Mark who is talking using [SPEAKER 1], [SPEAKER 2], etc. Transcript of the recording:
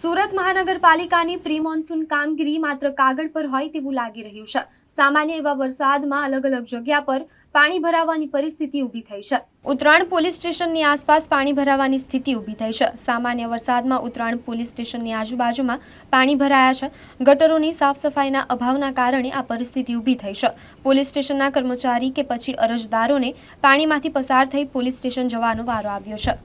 [SPEAKER 1] સુરત મહાનગરપાલિકાની pre monsoon કામગીરી માત્ર કાગળ પર હોય તેવું લાગી રહ્યું છે. સામાન્ય એવા વરસાદમાં અલગ અલગ જગ્યા પર પાણી ભરાવાની પરિસ્થિતિ ઊભી થઈ છે. ઉત્તરાયણ પોલીસ સ્ટેશનની આસપાસ પાણી ભરાવાની સ્થિતિ ઊભી થઈ છે. સામાન્ય વરસાદમાં ઉત્તરાયણ પોલીસ સ્ટેશનની આજુબાજુમાં પાણી ભરાયા છે. ગટરોની સાફ સફાઈના અભાવના કારણે આ પરિસ્થિતિ ઊભી થઈ છે. પોલીસ સ્ટેશનના કર્મચારી કે પછી અરજદારોને પાણીમાંથી પસાર થઈ પોલીસ સ્ટેશન જવાનો વારો આવ્યો છે.